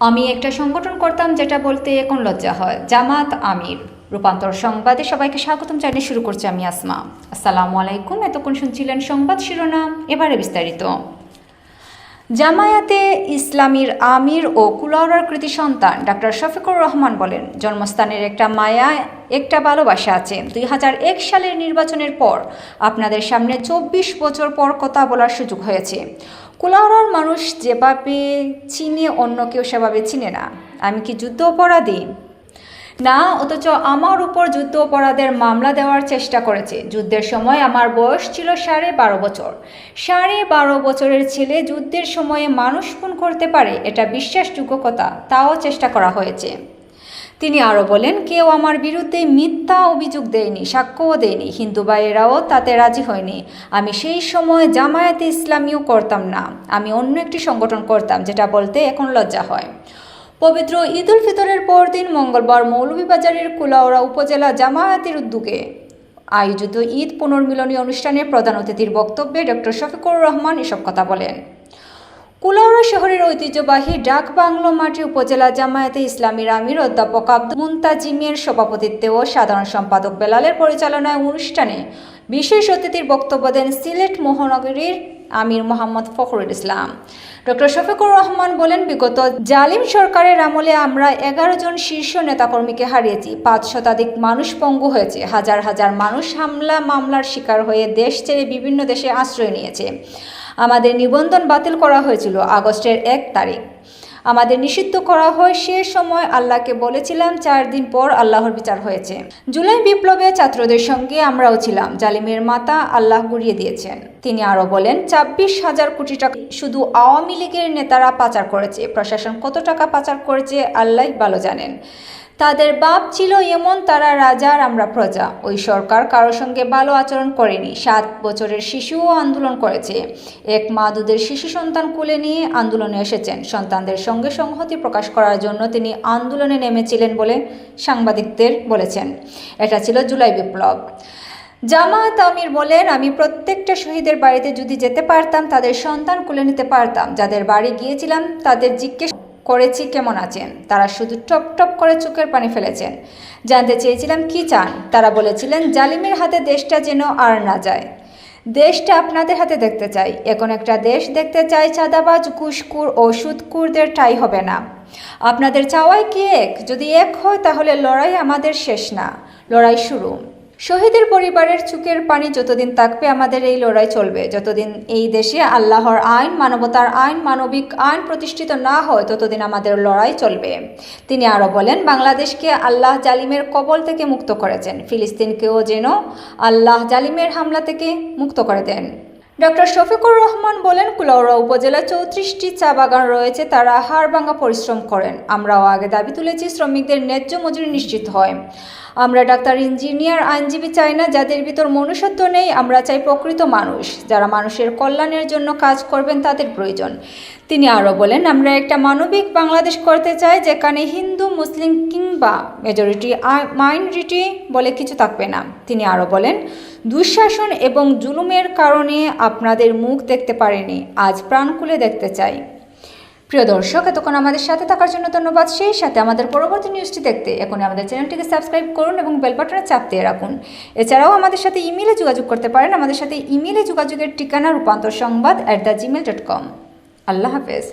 আমি একটা সংগঠন করতাম যেটা বলতে এখন লজ্জা হয়। জামাত আমির। রূপান্তর সংবাদে সবাইকে স্বাগতম জানিয়ে শুরু করছি আমি আসমা। আসসালামু আলাইকুম। এতক্ষণ শুনছিলেন সংবাদ শিরোনাম। এবারে বিস্তারিত। জামায়াতে ইসলামীর আমির ও কুলাউরার কৃতি সন্তান ডাক্তার শফিকুর রহমান বলেন, জন্মস্থানের একটা মায়া, একটা ভালোবাসা আছে। দুই হাজার এক সালের নির্বাচনের পর আপনাদের সামনে চব্বিশ বছর পর কথা বলার সুযোগ হয়েছে। কুলাউরার মানুষ যেভাবে চিনে, অন্য কেউ সেভাবে চিনে না। আমি কি যুদ্ধ অপরাধী না, অথচ আমার উপর যুদ্ধ অপরাধের মামলা দেওয়ার চেষ্টা করেছে। যুদ্ধের সময় আমার বয়স ছিল সাড়ে বারো বছর। সাড়ে বারো বছরের ছেলে যুদ্ধের সময়ে মানুষ খুন করতে পারে, এটা বিশ্বাসযোগ্য কথা, তাও চেষ্টা করা হয়েছে। তিনি আরও বলেন, কেউ আমার বিরুদ্ধে মিথ্যা অভিযোগ দেয়নি, সাক্ষ্যও দেয়নি, হিন্দু ভাইয়েরাও তাতে রাজি হয়নি। আমি সেই সময় জামায়াতে ইসলামীও করতাম না। আমি অন্য একটি সংগঠন করতাম, যেটা বলতে এখন লজ্জা হয়। পবিত্র ঈদ উল ফিতরের পরদিন মঙ্গলবার মৌলভীবাজারের কুলাউড়া উপজেলা জামায়াতের উদ্যোগে আয়োজিত ঈদ পুনর্মিলনী অনুষ্ঠানে প্রধান অতিথির বক্তব্যে ডক্টর শফিকুর রহমান এসব কথা বলেন। কুলাউড়া শহরের ঐতিহ্যবাহী ডাক বাংলো মাটি উপজেলা জামায়াতে ইসলামীর আমির অধ্যাপক আব্দুল মুন্তাজিমের সভাপতিত্বে ও সাধারণ সম্পাদক বেলালের পরিচালনায় অনুষ্ঠানে বিশেষ অতিথির বক্তব্য দেন সিলেট মহানগরীর আমির মোহাম্মদ ফখরুল ইসলাম। ডক্টর শফিকুর রহমান বলেন, বিগত জালিম সরকারের আমলে আমরা এগারো জন শীর্ষ নেতাকর্মীকে হারিয়েছি। পাঁচ শতাধিক মানুষ পঙ্গু হয়েছে। হাজার হাজার মানুষ হামলা, মামলার শিকার হয়ে দেশ ছেড়ে বিভিন্ন দেশে আশ্রয় নিয়েছে। আমাদের নিবন্ধন বাতিল করা হয়েছিল আগস্টের এক তারিখ। আমাদের নিষিদ্ধ করা হয়, সে সময় আল্লাহকে বলেছিলাম, চার দিন পর আল্লাহর বিচার হয়েছে। জুলাই বিপ্লবে ছাত্রদের সঙ্গে আমরাও ছিলাম, জালিমের মাতা আল্লাহ গুড়িয়ে দিয়েছেন। তিনি আরও বলেন, ছাব্বিশ হাজার কোটি টাকা শুধু আওয়ামী লীগের নেতারা পাচার করেছে, প্রশাসন কত টাকা পাচার করেছে, আল্লাহ ভালো জানেন। তাদের বাপ ছিল এমন তারা রাজার আমরা প্রজা। ওই সরকার কারোর সঙ্গে ভালো আচরণ করেনি। সাত বছরের শিশুও আন্দোলন করেছে। এক মা দুধের শিশু সন্তান কোলে নিয়ে আন্দোলনে এসেছেন। সন্তানদের সঙ্গে সংহতি প্রকাশ করার জন্য তিনি আন্দোলনে নেমেছিলেন বলে সাংবাদিকদের বলেছেন। এটা ছিল জুলাই বিপ্লব। জামাত আমির বলেন, আমি প্রত্যেকটা শহীদের বাড়িতে যদি যেতে পারতাম, তাদের সন্তান কোলে নিতে পারতাম। যাদের বাড়ি গিয়েছিলাম, তাদের জিজ্ঞেস করেছি, কেমন আছেন? তারা শুধু টপ টপ করে চোখের পানি ফেলেছেন। জানতে চেয়েছিলাম কি চান? তারা বলেছিলেন, জালিমের হাতে দেশটা যেন আর না যায়। দেশটা আপনাদের হাতে দেখতে চাই। এখন একটা দেশ দেখতে চাই, চাঁদাবাজ ঘুষকুর ও সুদকুরদের ঠাই হবে না। আপনাদের চাওয়াই কি এক? যদি এক হয়, তাহলে লড়াই আমাদের শেষ না। লড়াই শুরু। শহীদের পরিবারের চুকের পানি যতদিন থাকবে, আমাদের এই লড়াই চলবে। যতদিন এই দেশে আল্লাহর আইন, মানবতার আইন, মানবিক আইন প্রতিষ্ঠিত না হয়, ততদিন আমাদের লড়াই চলবে। তিনি আরও বলেন, বাংলাদেশকে আল্লাহ জালিমের কবল থেকে মুক্ত করেছেন। ফিলিস্তিনকেও যেন আল্লাহ জালিমের হামলা থেকে মুক্ত করে দেন। ডক্টর শফিকুর রহমান বলেন, কুলাউড়া উপজেলায় চৌত্রিশটি চা বাগান রয়েছে, তারা হাড় ভাঙা পরিশ্রম করেন। আমরাও আগে দাবি তুলেছি, শ্রমিকদের ন্যায্য মজুরি নিশ্চিত হয়। আমরা ডাক্তার, ইঞ্জিনিয়ার, আইনজীবী চাই না, যাদের ভিতর মনুষ্যত্ব নেই, আমরা চাই প্রকৃত মানুষ। যারা মানুষের কল্যাণের জন্য কাজ করবেন, তাদের প্রয়োজন। তিনি আরও বলেন, আমরা একটা মানবিক বাংলাদেশ করতে চাই, যেখানে হিন্দু, মুসলিম কিংবা মেজরিটি মাইনরিটি বলে কিছু থাকবে না। তিনি আরও বলেন, দুঃশাসন এবং জুলুমের কারণে আপনাদের মুখ দেখতে পারেনি, আজ প্রাণ খুলে দেখতে চাই। প্রিয় দর্শক, এতক্ষণ আমাদের সাথে থাকার জন্য ধন্যবাদ। সেই সাথে আমাদের পরবর্তী নিউজটি দেখতে এখন আমাদের চ্যানেলটিকে সাবস্ক্রাইব করুন এবং বেল বাটনে চাপ দিয়ে রাখুন। এছাড়াও আমাদের সাথে ইমেলে যোগাযোগ করতে পারেন। আমাদের সাথে ইমেলে যোগাযোগের ঠিকানা, Rupantor Sangbad at the Gmail dot com আল্লাহ হাফেজ।